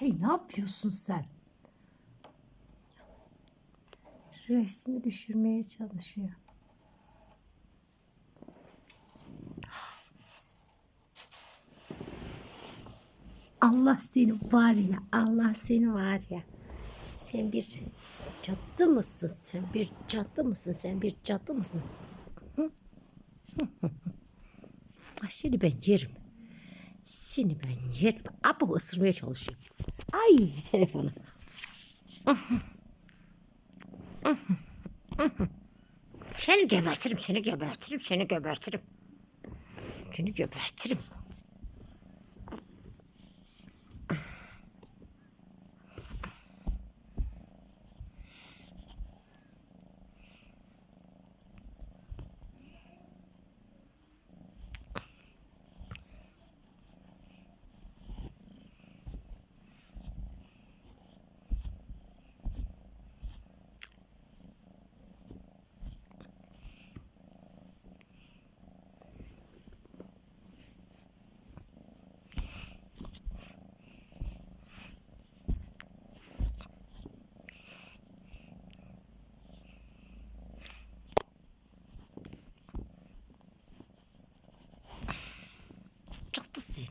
Hey ne yapıyorsun sen? Resmi düşürmeye çalışıyor. Allah seni var ya, Allah seni var ya. Sen bir cadı mısın? Sen bir cadı mısın? Sen bir cadı mısın? Hı? Seni ben yerim. Seni ben yerim. Apa ısırmaya çalışıyorum. Ay telefonu. Seni gebertirim, seni gebertirim, seni gebertirim. Seni gebertirim.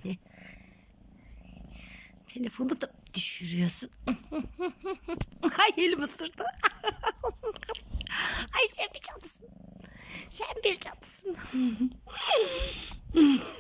Seni. Telefonu da düşürüyorsun. Ay elim ısırdı. Ay sen bir cadısın. Sen bir cadısın.